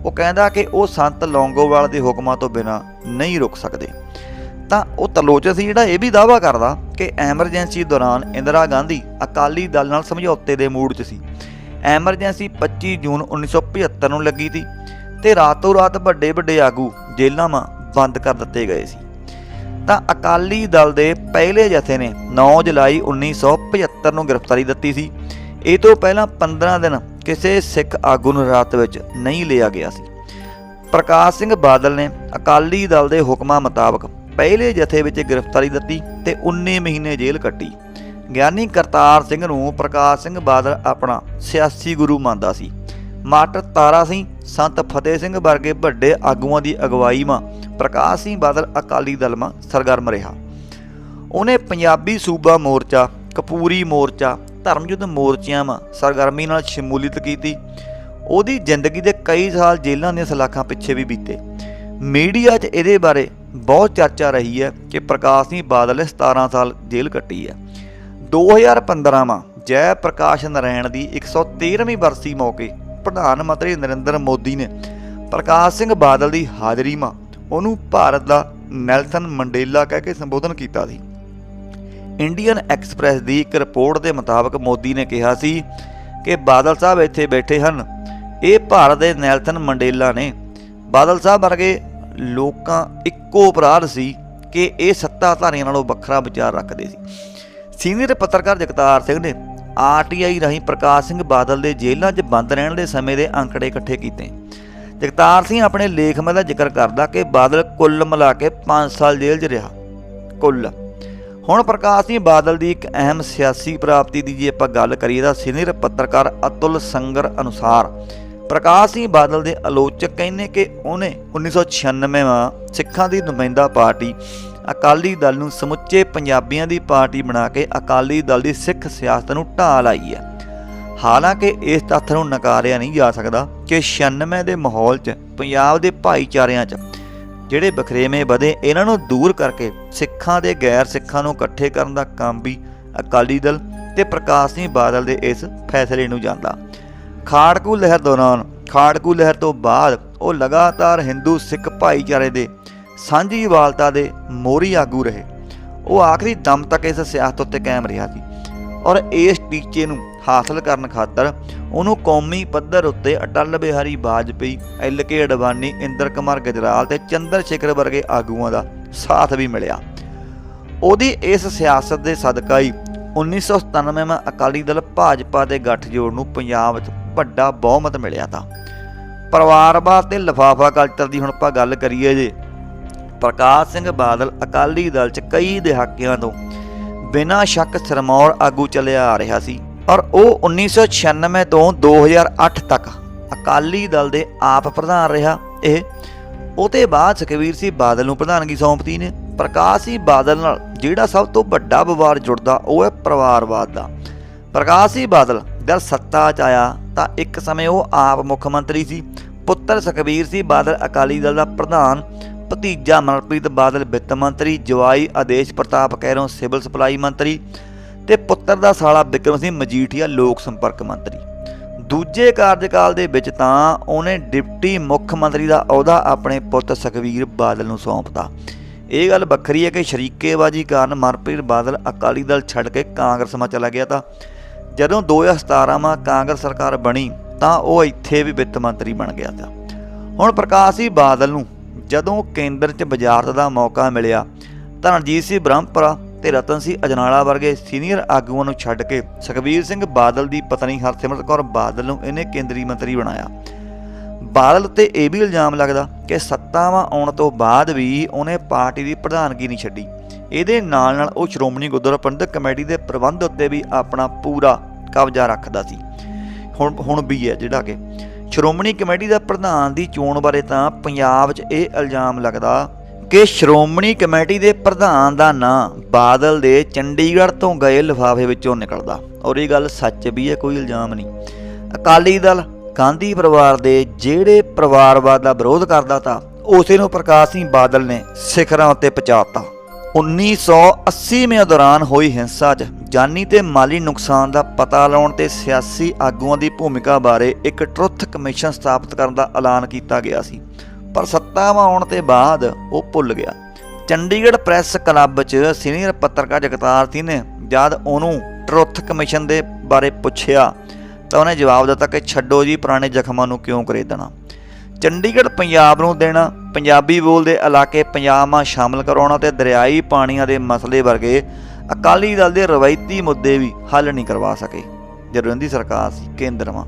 ਉਹ ਕਹਿੰਦਾ ਕਿ ਉਹ ਸੰਤ ਲੌਂਗੋਵਾਲ ਦੇ ਹੁਕਮਾਂ ਤੋਂ ਬਿਨਾਂ ਨਹੀਂ ਰੁਕ ਸਕਦੇ। ਤਾਂ ਉਹ ਤਲੋਚਨ ਸੀ ਜਿਹੜਾ ਇਹ ਵੀ ਦਾਵਾ ਕਰਦਾ ਕਿ ਐਮਰਜੈਂਸੀ ਦੌਰਾਨ ਇੰਦਰਾ ਗਾਂਧੀ ਅਕਾਲੀ ਦਲ ਨਾਲ ਸਮਝੌਤੇ ਦੇ ਮੂਡ 'ਚ ਸੀ। ਐਮਰਜੈਂਸੀ 25 ਜੂਨ 1975 ਨੂੰ ਲੱਗੀ ਸੀ ਤੇ ਰਾਤੋਂ ਰਾਤ ਵੱਡੇ ਵੱਡੇ ਆਗੂ ਜੇਲ੍ਹਾਂ ਵਾਂ ਬੰਦ ਕਰ ਦਿੱਤੇ ਗਏ ਸੀ। ਤਾਂ ਅਕਾਲੀ ਦਲ ਦੇ ਪਹਿਲੇ ਜਥੇ ਨੇ 9 ਜੁਲਾਈ 1975 ਨੂੰ ਗ੍ਰਿਫਤਾਰੀ ਦਿੱਤੀ ਸੀ। ਇਹ ਤੋਂ ਪਹਿਲਾਂ 15 ਦਿਨ ਕਿਸੇ ਸਿੱਖ ਆਗੂ ਨੂੰ ਰਾਤ ਵਿੱਚ ਨਹੀਂ ਲਿਆ ਗਿਆ ਸੀ। ਪ੍ਰਕਾਸ਼ ਸਿੰਘ ਬਾਦਲ ਨੇ ਅਕਾਲੀ ਦਲ ਦੇ ਹੁਕਮਾਂ ਮੁਤਾਬਕ ਪਹਿਲੇ ਜਥੇ ਵਿੱਚ ਗ੍ਰਿਫਤਾਰੀ ਦਿੱਤੀ ਤੇ 19 ਮਹੀਨੇ ਜੇਲ੍ਹ ਕੱਟੀ। ਗਿਆਨੀ ਕਰਤਾਰ ਸਿੰਘ ਨੂੰ ਪ੍ਰਕਾਸ਼ ਸਿੰਘ ਬਾਦਲ ਆਪਣਾ ਸਿਆਸੀ ਗੁਰੂ ਮੰਨਦਾ ਸੀ। ਮਾਸਟਰ ਤਾਰਾ ਸਿੰਘ, ਸੰਤ ਫਤਿਹ ਸਿੰਘ ਵਰਗੇ ਵੱਡੇ ਆਗੂਆਂ ਦੀ ਅਗਵਾਈ ਮਾ ਪ੍ਰਕਾਸ਼ ਸਿੰਘ ਬਾਦਲ ਅਕਾਲੀ ਦਲ ਸਰਗਰਮ ਰਿਹਾ। ਉਹਨੇ ਪੰਜਾਬੀ ਸੂਬਾ ਮੋਰਚਾ, ਕਪੂਰੀ ਮੋਰਚਾ, ਧਰਮਯੁੱਧ ਮੋਰਚਿਆਂ ਮਾ ਸਰਗਰਮੀ ਨਾਲ ਸ਼ਮੂਲੀਅਤ ਕੀਤੀ। ਉਹਦੀ ਜ਼ਿੰਦਗੀ ਦੇ ਕਈ ਸਾਲ ਜੇਲ੍ਹਾਂ ਦੀਆਂ ਸਲਾਖਾਂ ਪਿੱਛੇ ਵੀ ਬੀਤੇ। ਮੀਡੀਆ 'ਚ ਇਹਦੇ ਬਾਰੇ ਬਹੁਤ ਚਰਚਾ ਰਹੀ ਹੈ ਕਿ ਪ੍ਰਕਾਸ਼ ਸਿੰਘ ਬਾਦਲ ਨੇ 17 ਸਾਲ ਜੇਲ੍ਹ ਕੱਟੀ ਹੈ। 2015 ਮਾ ਜੈ ਪ੍ਰਕਾਸ਼ ਨਾਰਾਇਣ ਦੀ 113ਵੀਂ ਬਰਸੀ ਮੌਕੇ ਪ੍ਰਧਾਨ ਮੰਤਰੀ ਨਰਿੰਦਰ ਮੋਦੀ ਨੇ ਪ੍ਰਕਾਸ਼ ਸਿੰਘ ਬਾਦਲ ਦੀ ਹਾਜ਼ਰੀ ਮਾ ਉਹਨੂੰ ਭਾਰਤ ਦਾ ਨੈਲਸਨ ਮੰਡੇਲਾ ਕਹਿ ਕੇ ਸੰਬੋਧਨ ਕੀਤਾ ਸੀ। ਇੰਡੀਅਨ ਐਕਸਪ੍ਰੈਸ ਦੀ ਇੱਕ ਰਿਪੋਰਟ ਦੇ ਮੁਤਾਬਕ ਮੋਦੀ ਨੇ ਕਿਹਾ ਸੀ ਕਿ ਬਾਦਲ ਸਾਹਿਬ ਇੱਥੇ ਬੈਠੇ ਹਨ। ਇਹ ਭਾਰਤ ਦੇ ਨੈਲਸਨ ਮੰਡੇਲਾ ਨੇ। ਬਾਦਲ ਸਾਹਿਬ ਵਰਗੇ ਲੋਕਾਂ ਇੱਕੋ ਅਪਰਾਧ ਸੀ ਕਿ ਇਹ ਸੱਤਾਧਾਰੀਆਂ ਨਾਲੋਂ ਵੱਖਰਾ ਵਿਚਾਰ ਰੱਖਦੇ ਸੀ। ਸੀਨੀਅਰ ਪੱਤਰਕਾਰ ਜਗਤਾਰ ਸਿੰਘ ਨੇ ਆਰਟੀਆਈ ਰਾਹੀਂ ਪ੍ਰਕਾਸ਼ ਸਿੰਘ ਬਾਦਲ ਦੇ ਜੇਲ੍ਹਾਂ 'ਚ ਬੰਦ ਰਹਿਣ ਦੇ ਸਮੇਂ ਦੇ ਅੰਕੜੇ ਇਕੱਠੇ ਕੀਤੇ। ਜਗਤਾਰ ਸਿੰਘ ਆਪਣੇ ਲੇਖਮੇ ਦਾ ਜ਼ਿਕਰ ਕਰਦਾ ਕਿ ਬਾਦਲ ਕੁੱਲ ਮਿਲਾ ਕੇ 5 ਸਾਲ ਜੇਲ੍ਹ 'ਚ ਰਿਹਾ। ਕੁੱਲ। ਹੁਣ ਪ੍ਰਕਾਸ਼ ਸਿੰਘ ਬਾਦਲ ਦੀ ਇੱਕ ਅਹਿਮ ਸਿਆਸੀ ਪ੍ਰਾਪਤੀ ਦੀ ਜੇ ਆਪਾਂ ਗੱਲ ਕਰੀਏ ਤਾਂ ਸੀਨੀਅਰ ਪੱਤਰਕਾਰ ਅਤੁਲ ਸੰਗਰ ਅਨੁਸਾਰ ਪ੍ਰਕਾਸ਼ ਸਿੰਘ ਬਾਦਲ ਦੇ ਆਲੋਚਕ ਕਹਿੰਦੇ ਕਿ ਉਹਨੇ 1996ਵਾਂ ਸਿੱਖਾਂ ਦੀ ਨੁਮਾਇੰਦਾ ਪਾਰਟੀ ਅਕਾਲੀ ਦਲ ਨੂੰ ਸਮੁੱਚੇ ਪੰਜਾਬੀਆਂ ਦੀ ਪਾਰਟੀ ਬਣਾ ਕੇ ਅਕਾਲੀ ਦਲ ਦੀ ਸਿੱਖ ਸਿਆਸਤ ਨੂੰ ਢਾਹ ਲਾਈ ਹੈ। ਹਾਲਾਂਕਿ ਇਸ ਤੱਥ ਨੂੰ ਨਕਾਰਿਆ ਨਹੀਂ ਜਾ ਸਕਦਾ। ਕਿ 96 ਦੇ ਮਾਹੌਲ 'ਚ, ਪੰਜਾਬ ਦੇ ਭਾਈਚਾਰਿਆਂ 'ਚ, ਜਿਹੜੇ ਬਖਰੇਵੇਂ ਵਧੇ, ਇਹਨਾਂ ਨੂੰ ਦੂਰ ਕਰਕੇ ਸਿੱਖਾਂ ਦੇ ਗੈਰ ਸਿੱਖਾਂ ਨੂੰ ਇਕੱਠੇ ਕਰਨ ਦਾ ਕੰਮ ਵੀ ਅਕਾਲੀ ਦਲ ਤੇ ਪ੍ਰਕਾਸ਼ ਸਿੰਘ ਬਾਦਲ ਦੇ ਇਸ ਫੈਸਲੇ ਨੂੰ ਜਾਂਦਾ ਖਾੜਕੂ ਲਹਿਰ ਦੌਰਾਨ, ਖਾੜਕੂ ਲਹਿਰ ਤੋਂ ਬਾਅਦ ਉਹ ਲਗਾਤਾਰ ਹਿੰਦੂ ਸਿੱਖ ਭਾਈਚਾਰੇ ਦੇ ਸਾਂਝੀ ਵਾਲਤਾ ਦੇ ਮੋਰੀ ਆਗੂ ਰਹੇ। ਉਹ ਆਖਰੀ ਦਮ ਤੱਕ ਇਸ ਸਿਆਸਤ ਉੱਤੇ ਕਾਇਮ ਰਿਹਾ ਸੀ। ਔਰ ਇਸ ਟੀਚੇ ਨੂੰ ਹਾਸਲ ਕਰਨ ਖਾਤਰ ਉਹਨੂੰ ਕੌਮੀ ਪੱਧਰ ਉੱਤੇ ਅਟਲ ਬਿਹਾਰੀ ਵਾਜਪੇਈ ਐਲ ਕੇ ਅਡਵਾਨੀ, ਇੰਦਰ ਕੁਮਾਰ ਗਜਰਾਲ ਤੇ ਚੰਦਰ ਸ਼ੇਖਰ ਵਰਗੇ ਆਗੂਆਂ ਦਾ ਸਾਥ ਵੀ ਮਿਲਿਆ। ਉਹਦੀ ਇਸ ਸਿਆਸਤ ਦੇ ਸਦਕਾ ਹੀ 1997ਵਾਂ ਅਕਾਲੀ ਦਲ ਭਾਜਪਾ ਦੇ ਗੱਠਜੋੜ ਨੂੰ ਪੰਜਾਬ ਵਿੱਚ ਵੱਡਾ ਬਹੁਮਤ ਮਿਲਿਆ ਤਾਂ। ਪਰਿਵਾਰਵਾਦ ਤੇ ਲਫਾਫਾ ਕਲਚਰ ਦੀ ਹੁਣ ਆਪਾਂ ਗੱਲ ਕਰੀਏ ਜੇ, ਪ੍ਰਕਾਸ਼ ਸਿੰਘ ਬਾਦਲ ਅਕਾਲੀ ਦਲ 'ਚ ਕਈ ਦਹਾਕਿਆਂ ਤੋਂ ਬਿਨਾਂ ਸ਼ੱਕ ਸਰਮੌਰ ਆਗੂ ਚੱਲਿਆ ਆ ਰਿਹਾ ਸੀ। ਔਰ ਉਹ 1996 ਤੋਂ 2008 ਤੱਕ ਅਕਾਲੀ ਦਲ ਦੇ ਆਪ ਪ੍ਰਧਾਨ ਰਿਹਾ। ਇਹ ਉਹਦੇ ਬਾਅਦ ਸੁਖਬੀਰ ਸਿੰਘ ਬਾਦਲ ਨੂੰ ਪ੍ਰਧਾਨਗੀ ਸੌਂਪਤੀ ਨੇ। ਪ੍ਰਕਾਸ਼ ਸਿੰਘ ਬਾਦਲ ਨਾਲ ਜਿਹੜਾ ਸਭ ਤੋਂ ਵੱਡਾ ਵਿਵਾਦ ਜੁੜਦਾ, ਉਹ ਹੈ ਪਰਿਵਾਰਵਾਦ ਦਾ। ਪ੍ਰਕਾਸ਼ ਸਿੰਘ ਬਾਦਲ ਜਦ ਸੱਤਾ 'ਚ ਆਇਆ ਤਾਂ ਇੱਕ ਸਮੇਂ ਉਹ ਆਪ ਮੁੱਖ ਮੰਤਰੀ ਸੀ। ਪੁੱਤਰ ਸੁਖਬੀਰ ਸਿੰਘ ਬਾਦਲ ਅਕਾਲੀ ਦਲ ਦਾ ਪ੍ਰਧਾਨ, ਭਤੀਜਾ ਮਨਪ੍ਰੀਤ ਬਾਦਲ ਵਿੱਤ ਮੰਤਰੀ, ਜਵਾਈ ਆਦੇਸ਼ ਪ੍ਰਤਾਪ ਕੈਰੋਂ ਸਿਵਲ ਸਪਲਾਈ ਮੰਤਰੀ ਤੇ ਪੁੱਤਰ ਦਾ ਸਾਲਾ ਵਿਕਰਮ ਸਿੰਘ ਮਜੀਠੀਆ ਲੋਕ ਸੰਪਰਕ ਮੰਤਰੀ। ਦੂਜੇ ਕਾਰਜਕਾਲ ਦੇ ਵਿੱਚ ਤਾਂ ਉਹਨੇ ਡਿਪਟੀ ਮੁੱਖ ਮੰਤਰੀ ਦਾ ਅਹੁਦਾ ਆਪਣੇ ਪੁੱਤ ਸੁਖਬੀਰ ਬਾਦਲ ਨੂੰ ਸੌਂਪਤਾ। ਇਹ ਗੱਲ ਵੱਖਰੀ ਹੈ ਕਿ ਸ਼ਰੀਕੇਬਾਜੀ ਕਾਰਨ ਮਨਪ੍ਰੀਤ ਬਾਦਲ ਅਕਾਲੀ ਦਲ ਛੱਡ ਕੇ ਕਾਂਗਰਸ ਮਾ ਚਲਾ ਗਿਆ ਤਾਂ ਜਦੋਂ 2017 ਮਾ ਕਾਂਗਰਸ ਸਰਕਾਰ ਬਣੀ ਤਾਂ ਉਹ ਇੱਥੇ ਵੀ ਵਿੱਤ ਮੰਤਰੀ ਬਣ ਗਿਆ ਤਾਂ। ਹੁਣ ਪ੍ਰਕਾਸ਼ ਸਿੰਘ ਬਾਦਲ ਨੂੰ ਜਦੋਂ ਕੇਂਦਰ 'ਚ ਵਜ਼ਾਰਤ ਦਾ ਮੌਕਾ ਮਿਲਿਆ ਤਾਂ ਰਣਜੀਤ ਸਿੰਘ ਬ੍ਰਹਮਪੁਰਾ ਤੇ ਰਤਨ ਸਿੰਘ ਅਜਨਾਲਾ ਵਰਗੇ ਸੀਨੀਅਰ ਆਗੂਆਂ ਨੂੰ ਛੱਡ ਕੇ। ਸੁਖਬੀਰ ਸਿੰਘ ਬਾਦਲ ਦੀ ਪਤਨੀ ਹਰਸਿਮਰਤ ਕੌਰ ਬਾਦਲ ਨੂੰ ਇਹਨੇ ਕੇਂਦਰੀ ਮੰਤਰੀ ਬਣਾਇਆ। ਬਾਦਲ ਉੱਤੇ ਇਹ ਵੀ ਇਲਜ਼ਾਮ ਲੱਗਦਾ ਕਿ ਸੱਤਾਵਾਂ ਆਉਣ ਤੋਂ ਬਾਅਦ ਵੀ ਉਹਨੇ ਪਾਰਟੀ ਦੀ ਪ੍ਰਧਾਨਗੀ ਨਹੀਂ ਛੱਡੀ। ਇਹਦੇ ਨਾਲ ਨਾਲ ਉਹ ਸ਼੍ਰੋਮਣੀ ਗੁਰਦੁਆਰਾ ਪ੍ਰਬੰਧਕ ਕਮੇਟੀ ਦੇ ਪ੍ਰਬੰਧ ਉੱਤੇ ਵੀ ਆਪਣਾ ਪੂਰਾ ਕਬਜ਼ਾ ਰੱਖਦਾ ਸੀ। ਹੁਣ ਹੁਣ ਵੀ ਹੈ ਜਿਹੜਾ ਕਿ। ਸ਼੍ਰੋਮਣੀ ਕਮੇਟੀ ਦਾ ਪ੍ਰਧਾਨ ਦੀ ਚੋਣ ਬਾਰੇ ਤਾਂ ਪੰਜਾਬ 'ਚ ਇਹ ਇਲਜ਼ਾਮ ਲੱਗਦਾ ਕਿ ਸ਼੍ਰੋਮਣੀ ਕਮੇਟੀ ਦੇ ਪ੍ਰਧਾਨ ਦਾ ਨਾਂ ਬਾਦਲ ਦੇ ਚੰਡੀਗੜ੍ਹ ਤੋਂ ਗਏ ਲਿਫਾਫੇ ਵਿੱਚੋਂ ਨਿਕਲਦਾ। ਔਰ ਇਹ ਗੱਲ ਸੱਚ ਵੀ ਹੈ, ਕੋਈ ਇਲਜ਼ਾਮ ਨਹੀਂ। ਅਕਾਲੀ ਦਲ ਗਾਂਧੀ ਪਰਿਵਾਰ ਦੇ ਜਿਹੜੇ ਪਰਿਵਾਰਵਾਦ ਦਾ ਵਿਰੋਧ ਕਰਦਾ ਤਾਂ ਉਸੇ ਨੂੰ ਪ੍ਰਕਾਸ਼ ਸਿੰਘ ਬਾਦਲ ਨੇ ਸਿਖਰਾਂ ਉੱਤੇ ਪਹੁੰਚਾਤਾ। 1980ਵੇਂ ਦੌਰਾਨ ਹੋਈ ਹਿੰਸਾ 'ਚ ਜਾਨੀ ਤੇ ਮਾਲੀ ਨੁਕਸਾਨ ਦਾ ਪਤਾ ਲਾਉਣ ਤੇ ਸਿਆਸੀ ਆਗੂਆਂ ਦੀ ਭੂਮਿਕਾ ਬਾਰੇ ਇੱਕ ਟਰੁੱਥ ਕਮਿਸ਼ਨ ਸਥਾਪਿਤ ਕਰਨ ਦਾ ਐਲਾਨ ਕੀਤਾ ਗਿਆ ਸੀ। ਪਰ ਸੱਤਾਵਾਂ ਆਉਣ ਤੇ ਬਾਅਦ ਉਹ ਭੁੱਲ ਗਿਆ। ਚੰਡੀਗੜ੍ਹ ਪ੍ਰੈਸ ਕਲੱਬ 'ਚ ਸੀਨੀਅਰ ਪੱਤਰਕਾਰ ਜਗਤਾਰ ਸਿੰਘ ਨੇ ਜਦ ਉਹਨੂੰ ਟਰੁੱਥ ਕਮਿਸ਼ਨ ਦੇ ਬਾਰੇ ਪੁੱਛਿਆ ਤਾਂ ਉਹਨੇ ਜਵਾਬ ਦਿੱਤਾ ਕਿ ਛੱਡੋ ਜੀ ਪੁਰਾਣੇ ਜ਼ਖਮਾਂ ਨੂੰ ਕਿਉਂ ਕਰੇਦਣਾ ਚੰਡੀਗੜ੍ਹ ਪੰਜਾਬ ਨੂੰ ਦੇਣਾ, ਪੰਜਾਬੀ ਬੋਲਦੇ ਇਲਾਕੇ ਪੰਜਾਬ ਮਾ ਸ਼ਾਮਲ ਕਰਾਉਣਾ ਤੇ ਦਰਿਆਈ ਪਾਣੀਆਂ ਦੇ ਮਸਲੇ ਵਰਗੇ ਅਕਾਲੀ ਦਲ ਦੇ ਰਵਾਇਤੀ ਮੁੱਦੇ ਵੀ ਹੱਲ ਨਹੀਂ ਕਰਵਾ ਸਕੇ। ਜਦੋਂ ਇਹਦੀ ਸਰਕਾਰ ਸੀ ਕੇਂਦਰ ਮਾ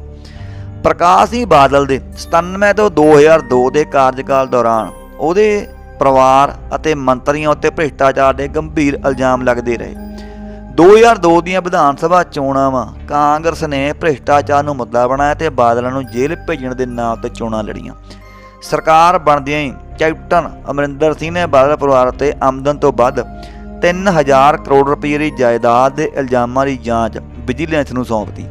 ਪ੍ਰਕਾਸ਼ ਸਿੰਘ ਬਾਦਲ ਦੇ। 97 ਤੋਂ 2002 ਦੇ ਕਾਰਜਕਾਲ ਦੌਰਾਨ ਉਹਦੇ ਪਰਿਵਾਰ ਅਤੇ ਮੰਤਰੀਆਂ ਉੱਤੇ ਭ੍ਰਿਸ਼ਟਾਚਾਰ ਦੇ ਗੰਭੀਰ ਇਲਜ਼ਾਮ ਲੱਗਦੇ ਰਹੇ। 2002 ਦੀਆਂ ਵਿਧਾਨ ਸਭਾ ਚੋਣਾਂ ਵਾ ਕਾਂਗਰਸ ਨੇ ਭ੍ਰਿਸ਼ਟਾਚਾਰ ਨੂੰ ਮੁੱਦਾ ਬਣਾਇਆ ਤੇ ਬਾਦਲਾਂ ਨੂੰ ਜੇਲ੍ਹ ਭੇਜਣ ਦੇ ਨਾਂ ਤੇ ਚੋਣਾਂ ਲੜੀਆਂ। ਸਰਕਾਰ ਬਣਦਿਆਂ ਹੀ ਕੈਪਟਨ ਅਮਰਿੰਦਰ ਸਿੰਘ ਨੇ ਬਾਦਲ ਪਰਿਵਾਰ ਉੱਤੇ ਆਮਦਨ ਤੋਂ ਵੱਧ 3000 ਕਰੋੜ ਰੁਪਏ ਦੀ ਜਾਇਦਾਦ ਦੇ ਇਲਜ਼ਾਮਾਂ ਦੀ ਜਾਂਚ ਵਿਜੀਲੈਂਸ ਨੂੰ ਸੌਂਪਤੀ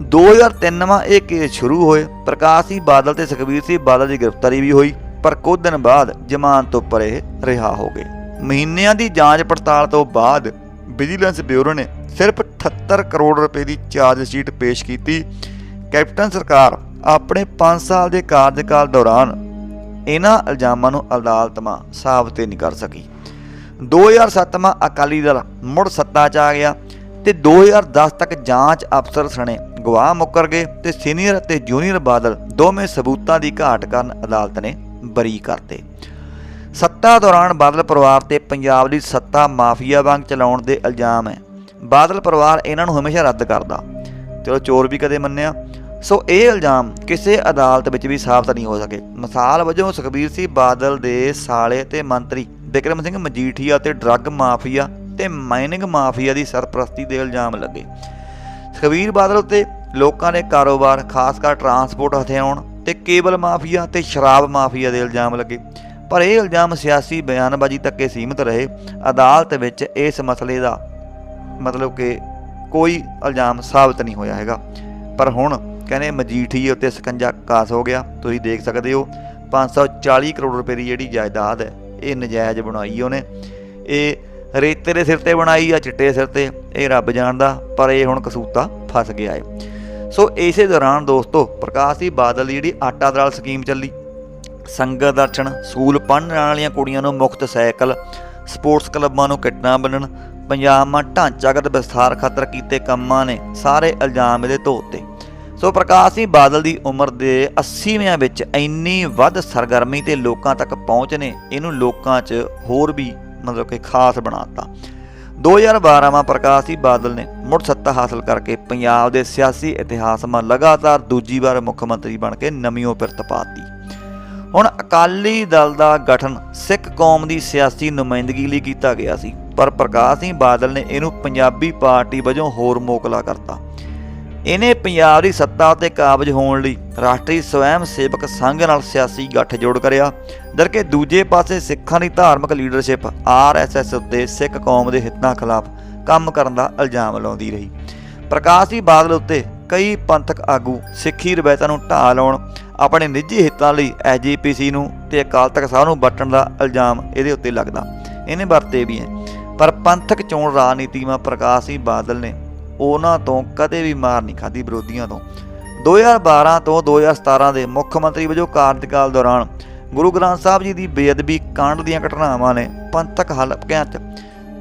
2003ਵਾਂ ਇਹ ਕੇਸ ਸ਼ੁਰੂ ਹੋਏ। ਪ੍ਰਕਾਸ਼ ਸਿੰਘ ਬਾਦਲ ਤੇ ਸੁਖਬੀਰ ਸਿੰਘ ਬਾਦਲ ਦੀ ਗ੍ਰਿਫਤਾਰੀ ਵੀ ਹੋਈ, ਪਰ ਕੁਝ ਦਿਨ ਬਾਅਦ ਜ਼ਮਾਨਤ ਤੋਂ ਪਰੇ ਰਿਹਾ ਹੋ ਗਏ ਮਹੀਨਿਆਂ ਦੀ ਜਾਂਚ ਪੜਤਾਲ ਤੋਂ ਬਾਅਦ ਵਿਜੀਲੈਂਸ ਬਿਊਰੋ ਨੇ ਸਿਰਫ 78 ਕਰੋੜ ਰੁਪਏ ਦੀ ਚਾਰਜ ਸ਼ੀਟ ਪੇਸ਼ ਕੀਤੀ। ਕੈਪਟਨ ਸਰਕਾਰ ਆਪਣੇ 5 ਸਾਲ ਦੇ ਕਾਰਜਕਾਲ ਦੌਰਾਨ ਇਹਨਾਂ ਇਲਜ਼ਾਮਾਂ ਨੂੰ ਅਦਾਲਤ ਸਾਬਤ ਨਹੀਂ ਕਰ ਸਕੀ। 2007 ਮਾ ਅਕਾਲੀ ਦਲ ਮੁੜ ਸੱਤਾ 'ਚ ਆ ਗਿਆ ਤੇ 2010 ਤੱਕ ਜਾਂਚ ਅਫਸਰ ਸਣੇ ਗਵਾਹ ਮੁੱਕਰ ਗਏ ਤੇ ਸੀਨੀਅਰ ਅਤੇ ਜੂਨੀਅਰ ਬਾਦਲ ਦੋਵੇਂ ਸਬੂਤਾਂ ਦੀ ਘਾਟ ਕਾਰਨ ਅਦਾਲਤ ਨੇ ਬਰੀ ਕਰਤੇ। ਸੱਤਾ ਦੌਰਾਨ ਬਾਦਲ ਪਰਿਵਾਰ ਤੇ ਪੰਜਾਬ ਦੀ ਸੱਤਾ ਮਾਫੀਆ ਵਾਂਗ ਚਲਾਉਣ ਦੇ ਇਲਜ਼ਾਮ ਹੈ। ਬਾਦਲ ਪਰਿਵਾਰ ਇਹਨਾਂ ਨੂੰ ਹਮੇਸ਼ਾ ਰੱਦ ਕਰਦਾ। ਚਲੋ ਚੋਰ ਵੀ ਕਦੇ ਮੰਨਿਆ। ਸੋ ਇਹ ਇਲਜ਼ਾਮ ਕਿਸੇ ਅਦਾਲਤ ਵਿੱਚ ਵੀ ਸਾਬਤ ਨਹੀਂ ਹੋ ਸਕੇ। ਮਿਸਾਲ ਵਜੋਂ ਸੁਖਬੀਰ ਸਿੰਘ ਬਾਦਲ ਦੇ ਸਾਲੇ ਤੇ ਮੰਤਰੀ ਬਿਕਰਮ ਸਿੰਘ ਮਜੀਠੀਆ ਤੇ ਡਰੱਗ ਮਾਫੀਆ ਤੇ ਮਾਈਨਿੰਗ ਮਾਫੀਆ ਦੀ ਸਰਪ੍ਰਸਤੀ ਦੇ ਇਲਜ਼ਾਮ ਲੱਗੇ। ਸੁਖਬੀਰ ਬਾਦਲ ਉੱਤੇ ਲੋਕਾਂ ਦੇ ਕਾਰੋਬਾਰ, ਖਾਸ ਕਰ ਟਰਾਂਸਪੋਰਟ ਹਥਿਆਉਣ ਤੇ ਕੇਬਲ ਮਾਫੀਆ ਤੇ ਸ਼ਰਾਬ ਮਾਫੀਆ ਦੇ ਇਲਜ਼ਾਮ ਲੱਗੇ। ਪਰ ਇਹ ਇਲਜ਼ਾਮ ਸਿਆਸੀ ਬਿਆਨਬਾਜ਼ੀ ਤੱਕ ਹੀ ਸੀਮਿਤ ਰਹੇ। ਅਦਾਲਤ ਵਿੱਚ ਇਸ ਮਸਲੇ ਦਾ ਮਤਲਬ ਕਿ ਕੋਈ ਇਲਜ਼ਾਮ ਸਾਬਤ ਨਹੀਂ ਹੋਇਆ ਹੈਗਾ। ਪਰ ਹੁਣ ਕਹਿੰਦੇ ਮਜੀਠੀਏ ਉੱਤੇ ਸਕੰਜਾ ਕਾਸ ਹੋ ਗਿਆ। ਤੁਸੀਂ ਦੇਖ ਸਕਦੇ ਹੋ 540 ਕਰੋੜ ਰੁਪਏ ਦੀ ਜਿਹੜੀ ਜਾਇਦਾਦ ਹੈ, ਇਹ ਨਜਾਇਜ਼ ਬਣਾਈ ਉਹਨੇ। ਇਹ ਰੇਤੇ ਦੇ ਸਿਰ ਤੇ ਬਣਾਈ ਆ, ਚਿੱਟੇ ਦੇ ਸਿਰ ਤੇ। ਇਹ ਰੱਬ ਜਾਣਦਾ, ਪਰ ਇਹ ਹੁਣ ਕਸੂਤਾ ਫਸ ਗਿਆ ਹੈ ਸੋ ਇਸੇ ਦੌਰਾਨ ਦੋਸਤੋ, ਪ੍ਰਕਾਸ਼ ਸਿੰਘ ਬਾਦਲ ਦੀ ਜਿਹੜੀ ਆਟਾ ਦਰਾਲ ਸਕੀਮ ਚੱਲੀ। ਸੰਗਤ ਦਰਸ਼ਨ ਸਕੂਲ ਪੜ੍ਹਨ ਵਾਲੀਆਂ ਕੁੜੀਆਂ ਨੂੰ ਮੁਫਤ ਸਾਈਕਲ, ਸਪੋਰਟਸ ਕਲੱਬਾਂ ਨੂੰ ਕਿੱਟਾਂ ਬੰਨਣ ਪੰਜਾਬ ਮਾ ਢਾਂਚਾਗਤ ਵਿਸਥਾਰ ਖਾਤਰ ਕੀਤੇ ਕੰਮਾਂ ਨੇ ਸਾਰੇ ਇਲਜ਼ਾਮ ਇਹਦੇ ਧੋਤੇ। ਸੋ ਪ੍ਰਕਾਸ਼ ਸਿੰਘ ਬਾਦਲ ਦੀ ਉਮਰ ਦੇ 80ਵਿਆਂ ਵਿੱਚ ਇੰਨੀ ਵੱਧ ਸਰਗਰਮੀ ਤੇ ਲੋਕਾਂ ਤੱਕ ਪਹੁੰਚ ਨੇ, ਇਹਨੂੰ ਲੋਕਾਂ 'ਚ ਹੋਰ ਵੀ ਮਤਲਬ ਕਿ ਖਾਸ ਬਣਾਤਾ। 2012 ਵਾਂ ਪ੍ਰਕਾਸ਼ ਸਿੰਘ ਬਾਦਲ ਨੇ ਮੁੜ ਸੱਤਾ ਹਾਸਲ ਕਰਕੇ ਪੰਜਾਬ ਦੇ ਸਿਆਸੀ ਇਤਿਹਾਸ ਮਾ ਲਗਾਤਾਰ ਦੂਜੀ ਵਾਰ ਮੁੱਖ ਮੰਤਰੀ ਬਣ ਕੇ ਨਵੀਂ ਪਿਰਤ ਪਾਤੀ। ਹੁਣ ਅਕਾਲੀ ਦਲ ਦਾ ਗਠਨ ਸਿੱਖ ਕੌਮ ਦੀ ਸਿਆਸੀ ਨੁਮਾਇੰਦਗੀ ਲਈ ਕੀਤਾ ਗਿਆ ਸੀ, ਪਰ ਪ੍ਰਕਾਸ਼ ਸਿੰਘ ਬਾਦਲ ਨੇ ਇਹਨੂੰ ਪੰਜਾਬੀ ਪਾਰਟੀ ਵਜੋਂ ਹੋਰ ਮੋਕਲਾ ਕਰਤਾ। ਇਹਨੇ ਪੰਜਾਬ ਦੀ ਸੱਤਾ ਉੱਤੇ ਕਾਬਜ ਹੋਣ ਲਈ ਰਾਸ਼ਟਰੀ ਸਵੈਮ ਸੇਵਕ ਸੰਘ ਨਾਲ ਸਿਆਸੀ ਗੱਠਜੋੜ ਕਰਿਆ, ਜਦਕਿ ਦੂਜੇ ਪਾਸੇ ਸਿੱਖਾਂ ਦੀ ਧਾਰਮਿਕ ਲੀਡਰਸ਼ਿਪ ਆਰਐਸਐਸ ਉੱਤੇ ਸਿੱਖ ਕੌਮ ਦੇ ਹਿੱਤਾਂ ਖਿਲਾਫ ਕੰਮ ਕਰਨ ਦਾ ਇਲਜ਼ਾਮ ਲਾਉਂਦੀ ਰਹੀ। ਪ੍ਰਕਾਸ਼ ਸਿੰਘ ਬਾਦਲ ਉੱਤੇ ਕਈ ਪੰਥਕ ਆਗੂ ਸਿੱਖੀ ਰਵਾਇਤਾਂ ਨੂੰ ਢਾਹ ਲਾਉਣ, ਆਪਣੇ ਨਿੱਜੀ ਹਿੱਤਾਂ ਲਈ ਐਜੀਪੀਸੀ ਨੂੰ ਤੇ ਅਕਾਲ ਤਖਤ ਸਾਹਿਬ ਨੂੰ ਵਰਤਣ ਦਾ ਇਲਜ਼ਾਮ ਇਹਦੇ ਉੱਤੇ ਲੱਗਦਾ। ਇਹਨੇ ਵਰਤੇ ਵੀ ਹੈ। ਪਰ ਪੰਥਕ ਚੋਣ ਰਾਜਨੀਤੀਵਾਂ ਪ੍ਰਕਾਸ਼ ਸਿੰਘ ਬਾਦਲ ਨੇ ਉਹਨਾਂ ਤੋਂ ਕਦੇ ਵੀ ਮਾਰ ਨਹੀਂ ਖਾਧੀ ਵਿਰੋਧੀਆਂ ਤੋਂ। 2012 ਤੋਂ 2017 ਦੇ ਮੁੱਖ ਮੰਤਰੀ ਵਜੋਂ ਕਾਰਜਕਾਲ ਦੌਰਾਨ ਗੁਰੂ ਗ੍ਰੰਥ ਸਾਹਿਬ ਜੀ ਦੀ ਬੇਅਦਬੀ ਕਾਂਡ ਦੀਆਂ ਘਟਨਾਵਾਂ ਨੇ ਪੰਥਕ ਹਲਕਿਆਂ 'ਚ।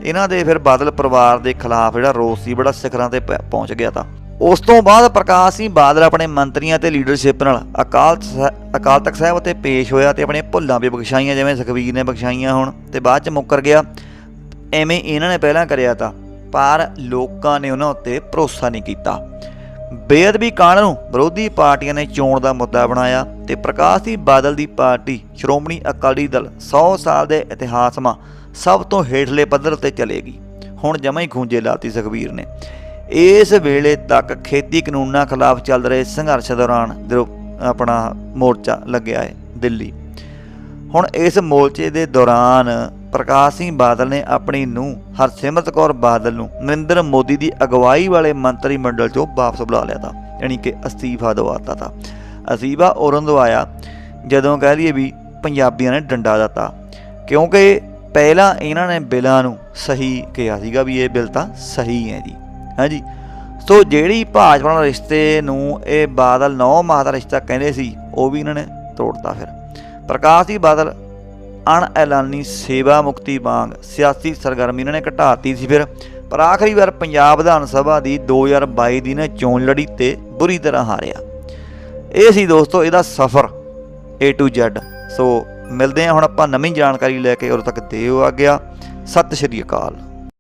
ਇਹਨਾਂ ਦੇ ਫਿਰ ਬਾਦਲ ਪਰਿਵਾਰ ਦੇ ਖਿਲਾਫ ਜਿਹੜਾ ਰੋਸ ਸੀ, ਬੜਾ ਸਿਖਰਾਂ ਤੇ ਪਹੁੰਚ ਗਿਆ ਤਾਂ। ਉਸ ਤੋਂ ਬਾਅਦ ਪ੍ਰਕਾਸ਼ ਸਿੰਘ ਬਾਦਲ ਆਪਣੇ ਮੰਤਰੀਆਂ ਤੇ ਲੀਡਰਸ਼ਿਪ ਨਾਲ ਅਕਾਲ ਸ- ਅਕਾਲ ਤਖਤ ਸਾਹਿਬ ਉੱਤੇ ਪੇਸ਼ ਹੋਇਆ ਤੇ ਆਪਣੇ ਭੁੱਲਾਂ ਵੀ ਬਖਸ਼ਾਈਆਂ, ਜਿਵੇਂ ਸੁਖਬੀਰ ਨੇ ਬਖਸ਼ਾਈਆਂ ਹੁਣ ਤੇ ਬਾਅਦ ਚ ਮੁੱਕਰ ਗਿਆ। ਐਵੇਂ ਇਹਨਾਂ ਨੇ ਪਹਿਲਾਂ ਕਰਿਆ ਤਾਂ। ਪਰ ਲੋਕਾਂ ਨੇ ਉਹਨਾਂ ਉੱਤੇ ਭਰੋਸਾ ਨਹੀਂ ਕੀਤਾ। ਬੇਅਦਬੀ ਕਾਂਡ ਨੂੰ ਵਿਰੋਧੀ ਪਾਰਟੀਆਂ ਨੇ ਚੋਣ ਦਾ ਮੁੱਦਾ ਬਣਾਇਆ ਤੇ ਪ੍ਰਕਾਸ਼ ਸਿੰਘ ਬਾਦਲ ਦੀ ਪਾਰਟੀ ਸ਼੍ਰੋਮਣੀ ਅਕਾਲੀ ਦਲ 100 ਸਾਲ ਦੇ ਇਤਿਹਾਸ ਮਾ ਸਭ ਤੋਂ ਹੇਠਲੇ ਪੱਧਰ ਤੇ ਚਲੇਗੀ। ਹੁਣ ਜਮਾਂ ਹੀ ਖੂੰਜੇ ਲਾਤੀ ਸੁਖਬੀਰ ਨੇ। ਇਸ ਵੇਲੇ ਤੱਕ ਖੇਤੀ ਕਾਨੂੰਨਾਂ ਖਿਲਾਫ ਚੱਲ ਰਹੇ ਸੰਘਰਸ਼ ਦੌਰਾਨ ਜਦੋਂ ਆਪਣਾ ਮੋਰਚਾ ਲੱਗਿਆ ਹੈ ਦਿੱਲੀ। ਹੁਣ ਇਸ ਮੋਰਚੇ ਦੇ ਦੌਰਾਨ ਪ੍ਰਕਾਸ਼ ਸਿੰਘ ਬਾਦਲ ਨੇ ਆਪਣੀ ਨੂੰ ਹਰਸਿਮਰਤ ਕੌਰ ਬਾਦਲ ਨੂੰ ਨਰਿੰਦਰ ਮੋਦੀ ਦੀ ਅਗਵਾਈ ਵਾਲੇ ਮੰਤਰੀ ਮੰਡਲ ਚੋਂ ਵਾਪਸ ਬੁਲਾ ਲਿਆ ਤਾ, ਯਾਨੀ ਕਿ ਅਸਤੀਫਾ ਦਵਾਤਾ ਤਾ। ਅਸਤੀਫਾ ਉਰਨ ਦਵਾਇਆ ਜਦੋਂ ਕਹਿ ਲਈਏ ਵੀ ਪੰਜਾਬੀਆਂ ਨੇ ਡੰਡਾ ਦਿੱਤਾ, ਕਿਉਂਕਿ ਪਹਿਲਾਂ ਇਹਨਾਂ ਨੇ ਬਿੱਲਾਂ ਨੂੰ ਸਹੀ ਕਿਹਾ ਸੀਗਾ ਵੀ ਇਹ ਬਿੱਲ ਤਾਂ ਸਹੀ ਹੈ ਜੀ। ਹਾਂਜੀ, ਸੋ ਜਿਹੜੀ ਭਾਜਪਾ ਨਾਲ ਰਿਸ਼ਤੇ ਨੂੰ ਇਹ ਬਾਦਲ ਨੌ ਮਾਹ ਦਾ ਰਿਸ਼ਤਾ ਕਹਿੰਦੇ ਸੀ, ਉਹ ਵੀ ਇਹਨਾਂ ਨੇ ਤੋੜਤਾ ਫਿਰ। ਪ੍ਰਕਾਸ਼ ਸਿੰਘ ਬਾਦਲ ਅਣਐਲਾਨੀ ਸੇਵਾ ਮੁਕਤੀ ਵਾਂਗ ਸਿਆਸੀ ਸਰਗਰਮੀ ਇਹਨਾਂ ਨੇ ਘਟਾਤੀ ਸੀ ਫਿਰ। ਪਰ ਆਖਰੀ ਵਾਰ ਪੰਜਾਬ ਵਿਧਾਨ ਸਭਾ ਦੀ 2022 ਦੀ ਨੇ ਚੋਣ ਲੜੀ ਤੇ ਬੁਰੀ ਤਰ੍ਹਾਂ ਹਾਰਿਆ। ਇਹ ਸੀ ਦੋਸਤੋ ਇਹਦਾ ਸਫ਼ਰ A to Z ਸੋ ਮਿਲਦੇ ਹਾਂ ਹੁਣ ਆਪਾਂ ਨਵੀਂ ਜਾਣਕਾਰੀ ਲੈ ਕੇ, ਉਦੋਂ ਤੱਕ ਦਿਓ ਆ ਗਿਆ ਸਤਿ ਸ਼੍ਰੀ ਅਕਾਲ।